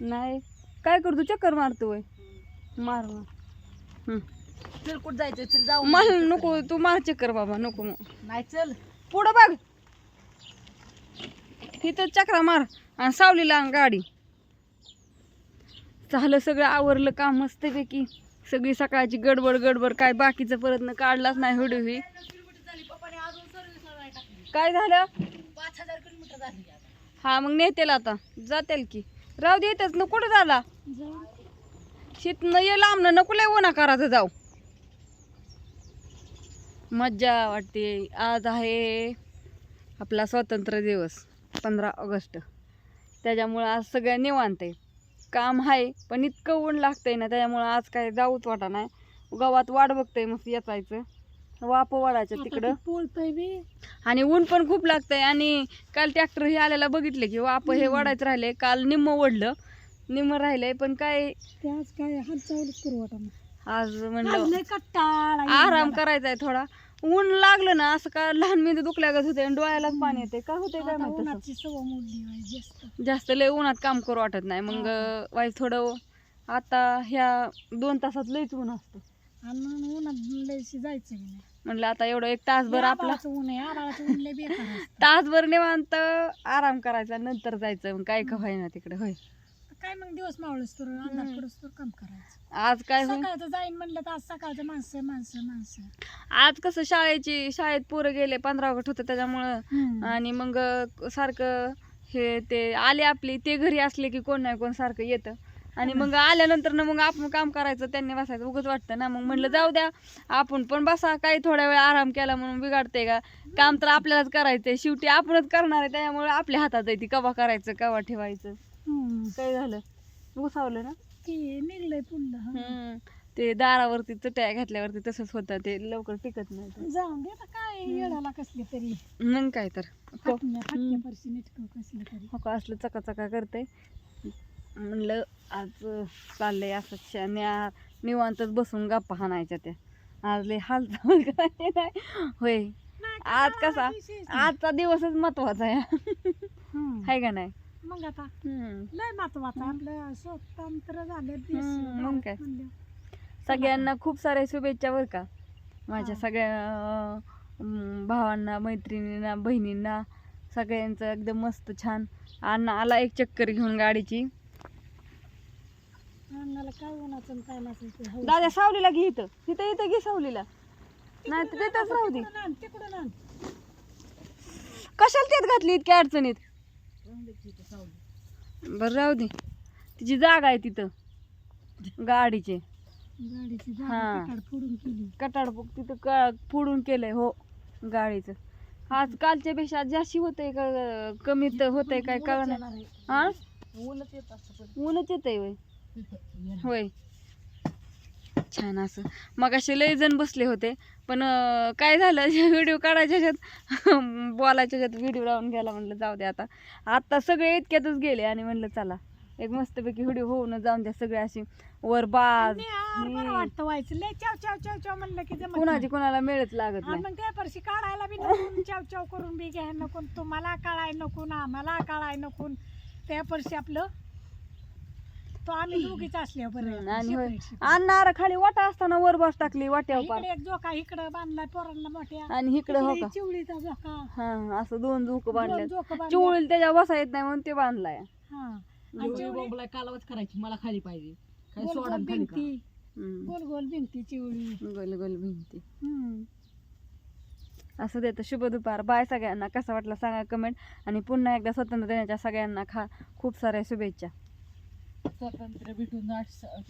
नाही. काय करतो चक्कर मारतोय मार. चल कुठं जायचं चल जाऊ. मला नको तू मार चक्कर बाबा नको मग. नाही चल. पुढं बघ. इथं चक्रा मार आणि सावलीला आण गाडी. झालं सगळं आवरलं काम मस्तपैकी. सगळी सकाळची गडबड गडबड. काय बाकीचं परत न काढलाच नाही हुडी टाकली. काय झालं? पाच हजार किलोमीटर झाली. हा मग नेतेल आता. जातेल की. राहू दे येतच न कुठं झाला शीत न ये लांब नको लय ओना करायचं जाऊ. मज्जा वाटते. आज आहे आपला स्वातंत्र्य दिवस पंधरा ऑगस्ट. त्याच्यामुळं आज सगळ्या निवांत आहे. काम आहे पण इतकं ऊन लागतंय ना त्याच्यामुळं आज काय जाऊच वाटा नाही. गावात वाट बघतंय मस्त येचायचं. वाप वाढायचं तिकडं. पोळतय बी. आणि ऊन पण खूप लागतंय आणि काल ट्रॅक्टर हे आलेला बघितले की वाप हे वाढायचं राहिले काल निम्म ओढलं निम्म राहिलंय पण काय ते आज काय हालचालच करू वाटत आज म्हणलं कट्टाळ आराम करायचा आहे थोडा. ऊन लागलं ना असं का लहान मेंदू दुखल्यागत होते आणि डोळ्यालाच पाणी येते का होते काय माहिती उन्हाची सवय मोडली आहे जास्त. जास्त लय उन्हात काम करू वाटत नाही. मग वाईस थोडं आता ह्या दोन तासात लयच ऊन असतं. आणि उन्हात लयशी जायचं बी नाही. म्हणलं आता एवढं एक तासभर आपला आभाळाचं ऊन आहे आभाळाचं ऊन लय बेकार असतं. तासभर निवांत आराम करायचा नंतर जायचं मग काय का ना तिकडे होय. काय मग दिवस मावळस तर अंधार पडस तर काम करायचं. आज काय होय सकाळचं जाईन म्हणलं तर आज सकाळचं माणसं माणसं माणसं. आज कसं शाळेची शाळेत पोरं गेले पंधरा ऑगस्ट होतं त्याच्यामुळं. हम्म. आणि मग सारखं हे ते आले आपली ते घरी असले की कोण नाही कोण सारखं येतं. आणि मग आल्यानंतर ना मग आपण काम करायचं त्यांनी बसायचं. उगच वाटतं ना मग म्हणलं जाऊ द्या आपण पण बसा काही थोड्या वेळ आराम केला म्हणून बिघडते का? काम तर आपल्यालाच करायचंय. शेवटी आपणच करणार आहे त्यामुळे आपल्या हातात आहे ती कवा करायचं कवा ठेवायचं. काय झालं? घुसावलं ना? ते निघलंय हा. हम्म. ते दारावरती चटया घातल्यावरती तसंच होतं ते लवकर टिकत नाही. जाऊन दे आता काय येडाला कसली तरी. मग काय तर. हो का असलं चका चका करते म्हणलं आज चाललंय असं शन्या निवांतच बसून गप्पा हाणायच्या त्या. आज लय हालचाल करायची नाही होय. आज काय कसा. आजचा दिवसच महत्त्वाचा आहे. हाय का नाही? मग आता. लय महत्वाचं आपलं स्वतंत्र झाले देश हम्म, मग काय. सगळ्यांना खूप साऱ्या शुभेच्छा बरं का? माझ्या. सगळ्या भावांना मैत्रिणींना बहिणींना सगळ्यांचं एकदम मस्त छान. अण्णा आला एक चक्कर घेऊन गाडीची. काय उन्हाचं काय नसेल. दादा सावलीला घे इथं. तिथं इथं घे सावलीला. नाही तर तिथंच राहू दे. तिकडून आण, तिकडून आण. कशाला त्यात घातली इतक्या अडचणीत? बरं राहू दे. तिची जागा आहे तिथं. गाडीची. गाडीची हा. फोडून केली. कटाड तिथं क फोडून केलंय हो गाडीचं. आज कालच्या पेक्षा जास्ती होतंय का कमी तर होतंय काय कळ नाही हा? ऊनच येत असतं ऊनच येतंय वय पण. होय. छान असं. मग असे लय जण बसले होते पण काय झालं व्हिडिओ काढायच्या ह्याच्यात बोलायच्या ह्याच्यात व्हिडिओ लावून घ्यायला म्हणलं जाऊ दे आता. आता सगळे इतक्यातच गेले आणि म्हणलं चला एक मस्तपैकी व्हिडिओ होऊन जाऊन द्या सगळे असे वर बाज. वाटतं व्हायचं. लय चाव चाव चाव चाव म्हणलं की जमत कुणाची. कुणाला मिळत लागत नाही. मग परशी काढायला बी नको चाव चाव करून बी घ्या नको तुम्हाला काढाय नको ना आम्हाला काढाय नको. त्या परशी आपलं तो आम्ही दोघीच असल्यावर हम्म, बरं आणि होय. separate, separate. अन्नार खाली वाटा असताना वर बस टाकली वाट्यावर पार इकडे एक झोका इकडं बांधलाय पोरांना मोठ्या. आणि इकडे हो इकडे का? चिवळीचा झोका. हा असं दोन झोक बांधले झोकं बांधले. चिवळीला त्याच्या बसा येत नाही म्हणून ते बांधलाय. हा. आणि चिवळी कालवच करायची मला खाली पाहिजे. काय गोल सोडा गोल खाली का? भिंती हम्म. गोल गोल भिंती चिवळी. गोल गोल भिंती. हम्म. असं देतं शुभ दुपार. बाय सगळ्यांना. कसा वाटला सांगा कमेंट आणि पुन्हा एकदा स्वतंत्र दिनाच्या सगळ्यांना खा. खूप साऱ्या शुभेच्छा. Tabii bir de bir gün